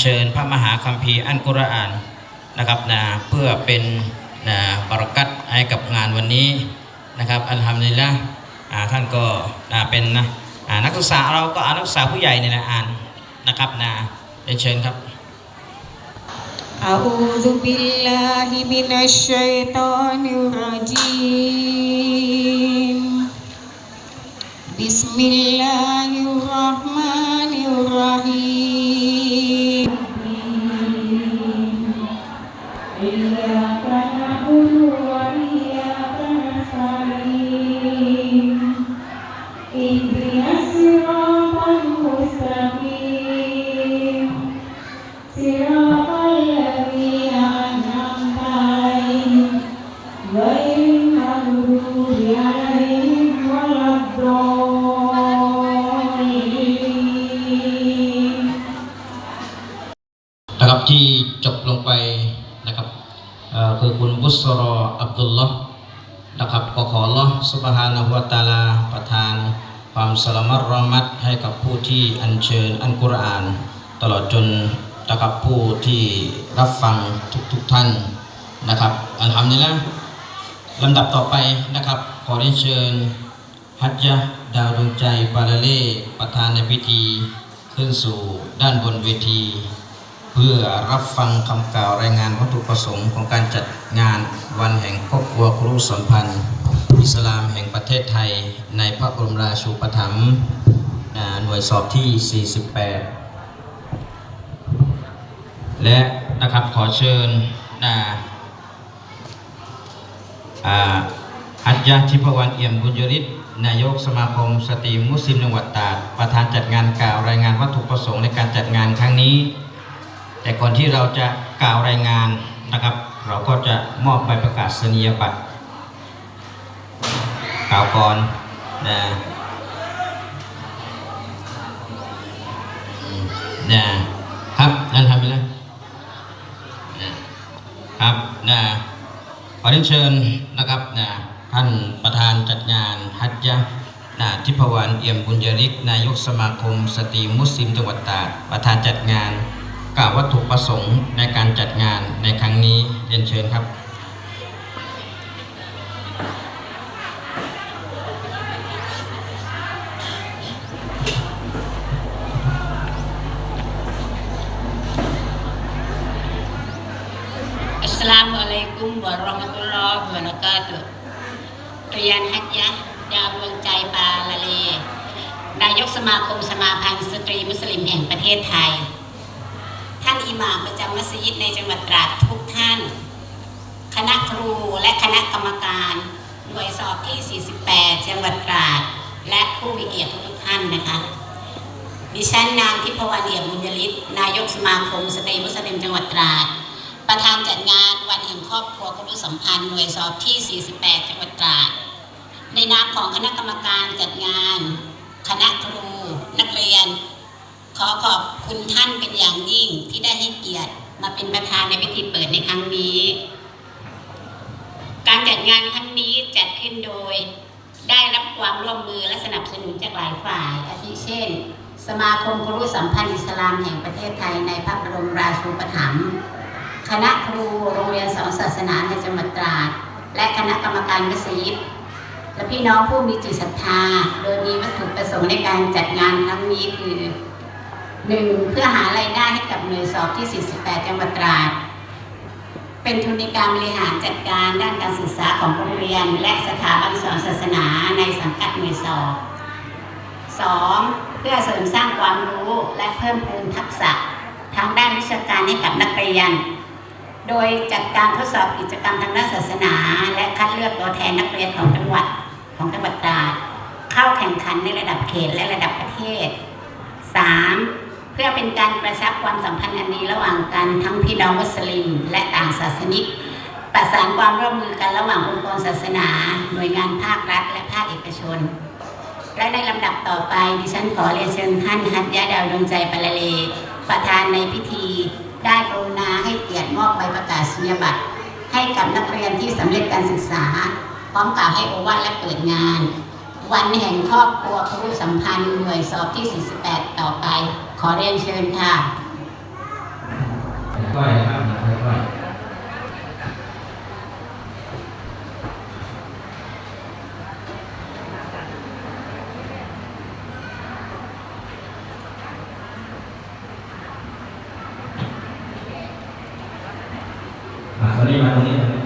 เชิญพระมหาคัมภีร์อันกุรอานนะครับนะเพื่อเป็นนะบารักัตให้กับงานวันนี้นะครับอัลฮัมดุลิลละอ่าท่านก็นะเป็นนะอ่านักศึกษาเราก็อ่านนักศึกษาผู้ใหญ่เนี่ยนะอ่านนะครับนะเรียนเชิญครับ أعوذ بالله من الشيطان الرجيم بسم الله الرحمن الرحيم ผู้ที่อัญเชิญอันกุรอาน ตลอดจนนะครับผู้ที่รับฟังทุกๆทท่านนะครับ อัลฮัมดุลิลละลำดับต่อไปนะครับ ขอได้เชิญฮัจญะห์ดาวดวงใจปาลาเล่ประธานในพิธี ขึ้นสู่ด้านบนเวที เพื่อรับฟังคำกล่าวรายงานวัตถุประสงค์ของการจัดงานวันแห่งครอบครัวครูสัมพันธ์ อิสลามแห่งประเทศไทยในพระบรมราชูปถัมภ์ หน่วยสอบที่ 48 และนะครับขอเชิญอ่าอ่าอัจยาทิพวรรณเอี่ยมบุญยริศนายกสมาคมสตรีมุสลิมจังหวัดตราดประธานจัดงานกล่าวรายงานวัตถุประสงค์ในการจัดงานครั้งนี้ แต่ก่อนที่เราจะกล่าวรายงานนะครับ เราก็จะมอบใบประกาศนียบัตรกล่าวก่อนนะ นะครับนั่นทำไปแล้วนะครับนะขอเรียนเชิญนะครับนะท่านประธานจัดงานฮัจญะนะทิพวรรณเอี่ยมบุญยริก นายกสมาคม สตรีมุสลิมจังหวัดตราดประธานจัดงานกล่าววัตถุประสงค์ในการจัดงานในครั้งนี้เรียนเชิญครับ อัสสลามุอะลัยกุมวะเราะมะตุลลอฮ์วะบะเราะกาตุฮ์เรียนฮัจญะดาวดวงใจปาละเลนายกสมาคมสมาพันธ์สตรีมุสลิมแห่งประเทศไทย ท่านอิหม่ามประจำมัสยิดในจังหวัดตราดทุกท่าน คณะครูและคณะกรรมการหน่วยสอบที่ 48 จังหวัดตราด และผู้มีเกียรติทุกท่านนะคะดิฉันนางทิพวรรณเอี่ยมบุญยริศนายกสมาคมสตรีมุสลิมจังหวัดตราด รอบครัวครุสัมพันธ์หน่วยสอบที่ 48 จังหวัดตราด ในนามของคณะกรรมการจัดงาน คณะครู นักเรียน ขอขอบคุณท่านเป็นอย่างยิ่งที่ได้ให้เกียรติมาเป็นประธานในพิธีเปิดในครั้งนี้ การจัดงานครั้งนี้จัดขึ้นโดยได้รับความร่วมมือและสนับสนุนจากหลายฝ่าย อาทิเช่น สมาคมครุสัมพันธ์อิสลามแห่งประเทศไทยในพระบรมราชูปถัมภ์ คณะครูโรงเรียนสอนศาสนาในจังหวัดตราด และคณะกรรมการมัสยิดและพี่น้องผู้มีจิตศรัทธา โดยมีวัตถุประสงค์ในการจัดงานครั้งนี้คือหนึ่งเพื่อหารายได้ให้กับหน่วยสอบที่ 48 จังหวัดตราด เป็นทุนในการบริหารจัดการด้านการศึกษาของโรงเรียน และสถาบันสอนศาสนาในสังกัดหน่วยสอบ 2. เพื่อเสริมสร้างความรู้และเพิ่มพูนทักษะทางด้านวิชาการให้กับนักเรียน โดยจัดการทดสอบกิจกรรมทางด้านศาสนา และคัดเลือกตัวแทนนักเรียนของจังหวัดของจังหวัดตราดเข้าแข่งขันในระดับเขตและระดับประเทศ 3. เพื่อเป็นการกระชับความสัมพันธ์อันดีระหว่างกันทั้งพี่น้องมุสลิม และต่างศาสนิก ประสานความร่วมมือกันระหว่างองค์กรศาสนา หน่วยงานภาครัฐ และภาคเอกชน และในลำดับต่อไปดิฉันขอเรียนเชิญท่านฮัตยะดาวดวงใจปาลเลประธานในพิธี ได้กรุณาให้เกียรติมอบใบประกาศนียบัตร ให้กับนักเรียนที่สำเร็จการศึกษา พร้อมกล่าวให้โอวาทและเปิดงาน วันแห่งครอบครัวครุสัมพันธ์หน่วยสอบที่ 48 ต่อไป ขอเรียนเชิญค่ะ ก้อยครับก้อยมาตรงนี้มาตรงนี้ตรงนี้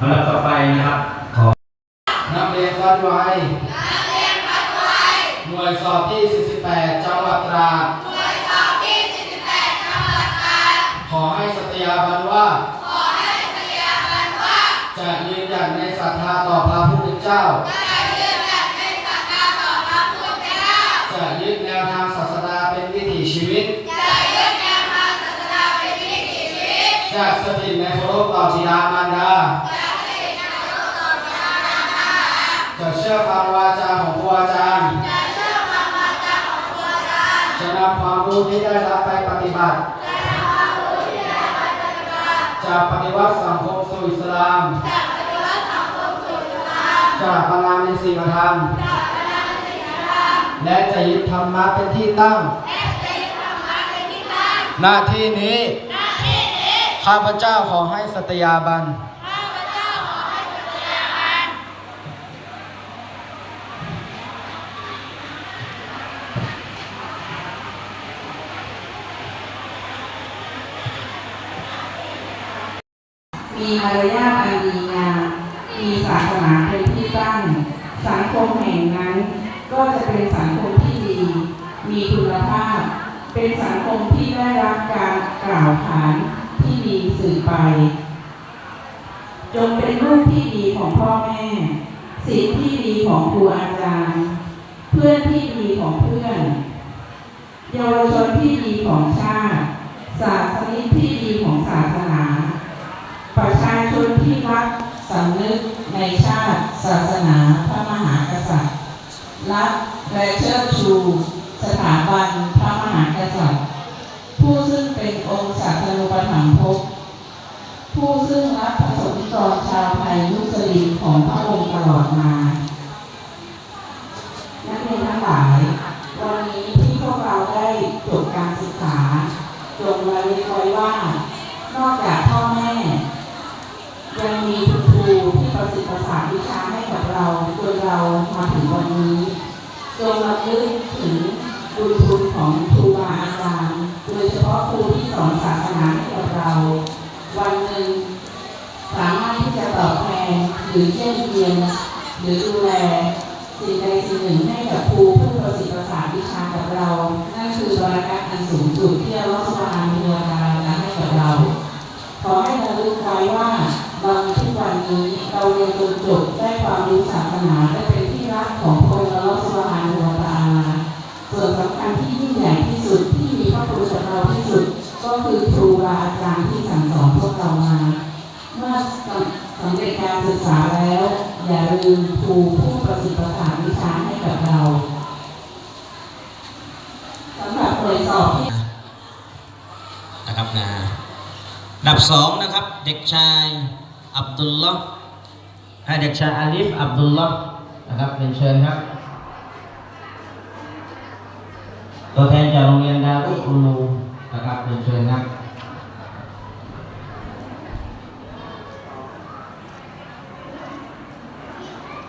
ลำดับต่อไปนะครับ ขอ นักเรียนฟัดไว้หน่วยสอบที่ 48 จังหวัดตราดขอให้สตยาบันว่า จะยืนหยัดในศรัทธาต่อพระพุทธเจ้า จะยึดแนวทางศาสนาเป็นวิถีชีวิต จะสถิตในเคารพต่อบิดามารำความรู้ที่ได้รับไปปฏิบัติจะปฏิวัติสังคมสู่อิสลามจะประงานในศีลธรรม และจะยึดธรรมะเป็นที่ตั้ง หน้าที่นี้ ข้าพเจ้าขอให้สตยาบัน มีมารยาทอันดีงามมีศาสนาเป็นที่ตั้ง สังคมแห่งนั้น ก็จะเป็นสังคมที่ดี มีคุณภาพ เป็นสังคมที่ได้รับการกล่าวขานที่ดีสื่อไป จงเป็นลูกที่ดีของพ่อแม่ศิษย์ที่ดีของครูอาจารย์ เพื่อนที่ดีของเพื่อน เยาวชนที่ดีของชาติ ศาสนิกที่ดีของศาสนา ประชาชนที่รักสำนึกในชาติ ศาสนาพระมหากษัตริย์รักและเชิดชูสถาบันพระมหากษัตริย์ ผู้ซึ่งเป็นองค์ศาสนุปถัมภกผู้ซึ่งรับประสบนิกรชาวไทยมุสลิมของพระองค์ตลอดมา นี้ จงระลึกถึงบุญคุณของครูบาอาจารย์โดยเฉพาะครูที่สอนศาสนาให้กับเรา วันหนึ่งสามารถที่จะตอบแทนหรือเยี่ยมเยียนหรือดูแลสิ่งใดสิ่งหนึ่งให้กับครูผู้ประสิทธิ์ประสานวิชากับเรา นั่นคือบารักัตอันสูงสุดที่อัลลอฮฺสุบฮานะฮูวาลาให้กับเรา ขอให้เรารู้ไว้ว่าวันทุกวันนี้เราเรียนจนจบได้ความรู้ศาสนาและ รักของพระองค์อัลลอฮฺสุบฮานะฮูวะตะอาลาส่วนสำคัญที่ยิ่งใหญ่ที่สุดที่มีพระคุณกับเราที่สุด ก็คือครูบาอาจารย์ที่สั่งสอนพวกเรามา เมื่อสำเร็จการศึกษาแล้ว อย่าลืมครูผู้ประสิทธิ์ประสานวิชาให้กับเราสำหรับหน่วยสอบที่นะครับนะอันดับสองนะครับ เด็กชายอับดุลลอฮ์ให้เด็กชายอาลิฟอับดุลลอฮ์ นะครับเป็นเชิญครับ ตัวแทนจากโรงเรียนดารุอุลูนะครับเป็นเชิญครับ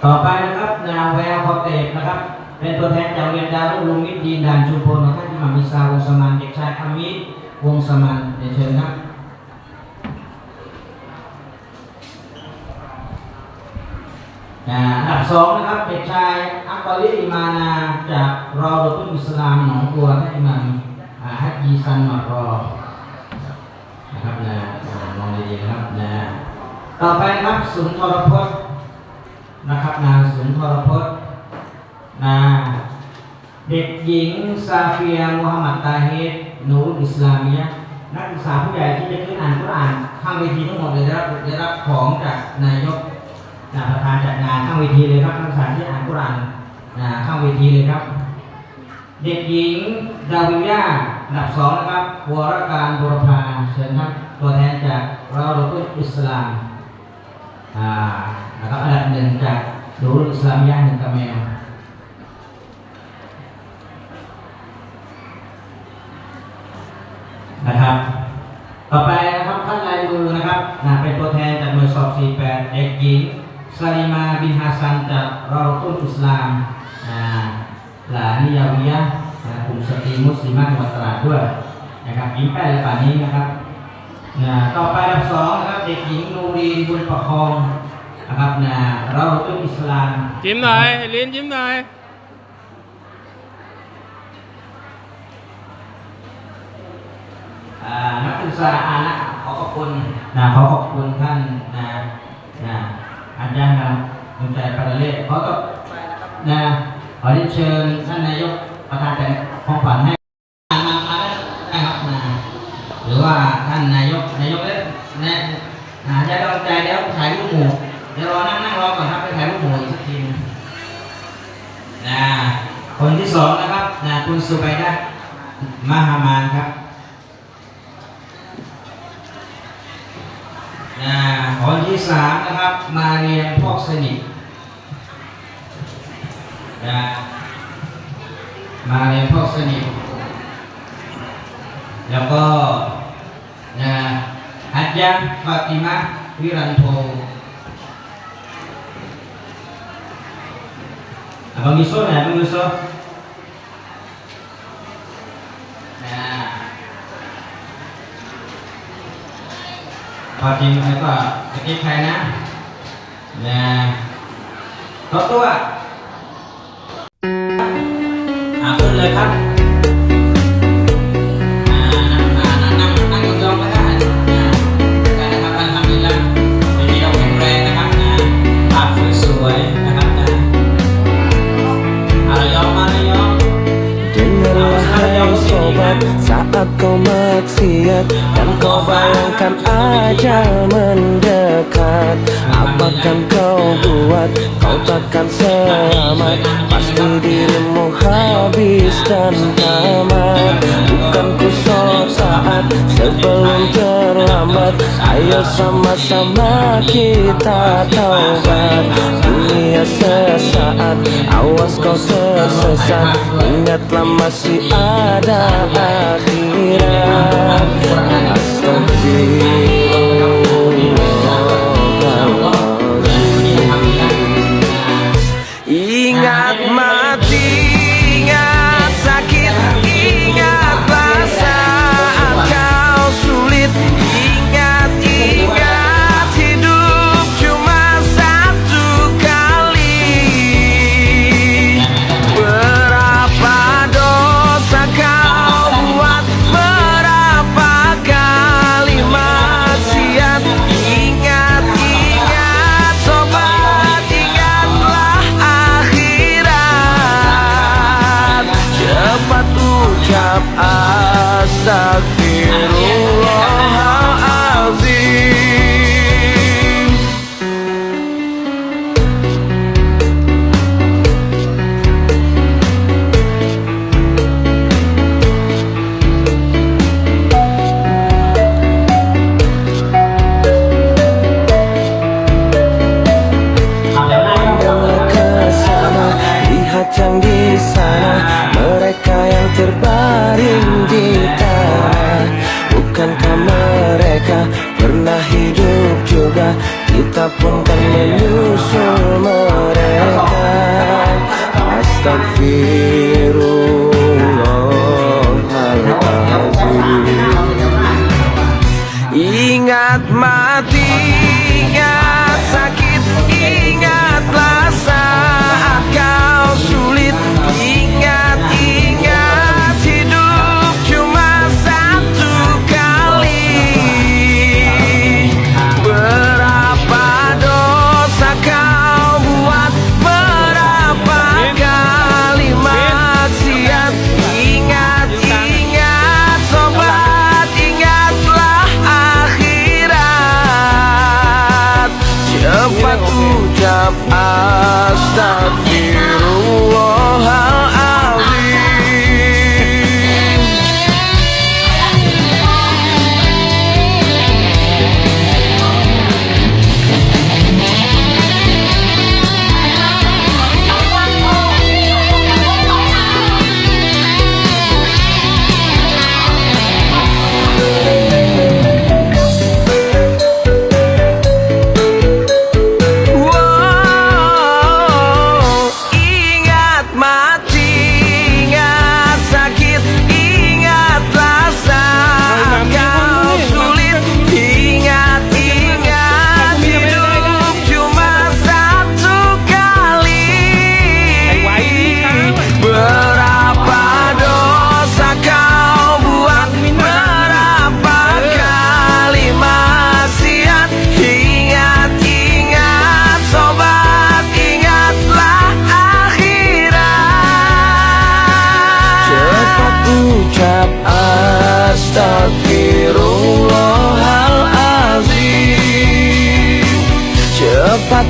ต่อไปนะครับนางแววคอเตบนะครับ เป็นตัวแทนจากโรงเรียนดารุอุลูมิดดีนด่านชุมพลของท่านอิหม่ามิซาวงสมานเด็กชายอามิวงสมานเรียนเชิญครับ อ่าอันดับสองนะครับเด็กชายอักบาริอิมานาจากรอรตุลอิสลามหนองบัวท่านอิมามอ่าฮัจญีซันมารอนะครับนะอ่ามองดีๆนะครับนะต่อไปนะครับสุนทรพจน์นะครับนางสุนทรพจน์นาเด็กหญิงซาเฟียมุฮัมมัดตาเฮดนูอิสลามียะนักศึกษาผู้ใหญ่ที่จะขึ้นอ่านกุรอานข้างเวทีทั้งหมดเลยได้รับได้รับของจากนายก นะประธานจัดงานข้างเวทีเลยครับนักศึกษาที่อ่านกุรานนะข้างเวทีเลยครับ เด็กหญิงดาวิยาอันดับสองนะครับวรการบุรพาเชิญครับตัวแทนจากเราลกุอิสลามอ่านะครับอันดับหนึ่งจากดูอิสลามยาหนึ่งกะแมวนะครับ ต่อไปนะครับท่านลายมือนะครับนะเป็นตัวแทนจากหน่วยสอบ 48 เด็กหญิง ซาลิมาบินฮัสซันจากเราลกุลอิสลามอ่าหลานนิยาวิยะนะกลุ่มสตรีมุสลิมจังหวัดตราดด้วยนะครับยิ้มแป้นและป่านนี้นะครับนะต่อไปอันดับสองนะครับเด็กหญิงนูรีนบุญประคองนะครับนะเราเป็นอิสลามยิ้มหน่อยลิ้นยิ้มหน่อยอ่านักศึกษาอานะขอขอบคุณนะขอขอบคุณท่านนะนะ อาจารย์นำดวงใจปาราเล่เขอตบนะขอเรียนเชิญท่านนายกประธานแต่ของขวัญให้มามาได้ครับนะหรือว่าท่านนายกนายกเล็กนะนะจะกำลังใจเดี๋ยวถ่ายรูปหมู่เดี๋ยวรอนั่งนั่งรอก่อนครับไปถ่ายรูปหมู่อีกสักทีหนึงนะคนที่สองนะครับนะคุณสุไบดะมหามานครับ คนที่สามนะครับ มาเรียนพอกสนิทนะมาเรียนพอกสนิท แล้วก็นะฮัจยะฟาติมะวิรันโท Abang Yusuf ya, Abang Yusuf. Nah. Fatimah itu sedikit kayaknya. Nah. Kau tua. อ่าขึ้นเลยครับอ่านั่งๆนั่งๆก็ได้นะได้นะครับอัลฮัมดุลิลละเป็นที่เราข็งแรงนะครับนะภาสวยๆนะครับนะอะไรยองมาเลยยอง Dengarlah hai saat maksiat Dan kau bayangkan ajal mendekat Apakan kau buat kau takkan selamat? Pasti dirimu habis dan tamat. Bukan ku so taat sebelum terlambat. Ayo sama-sama kita taubat. Dunia sesaat awas kau tersesat. Ingatlah masih ada akhirat I still feel my mati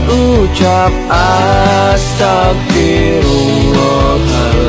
ucap astagfirullahaladzim.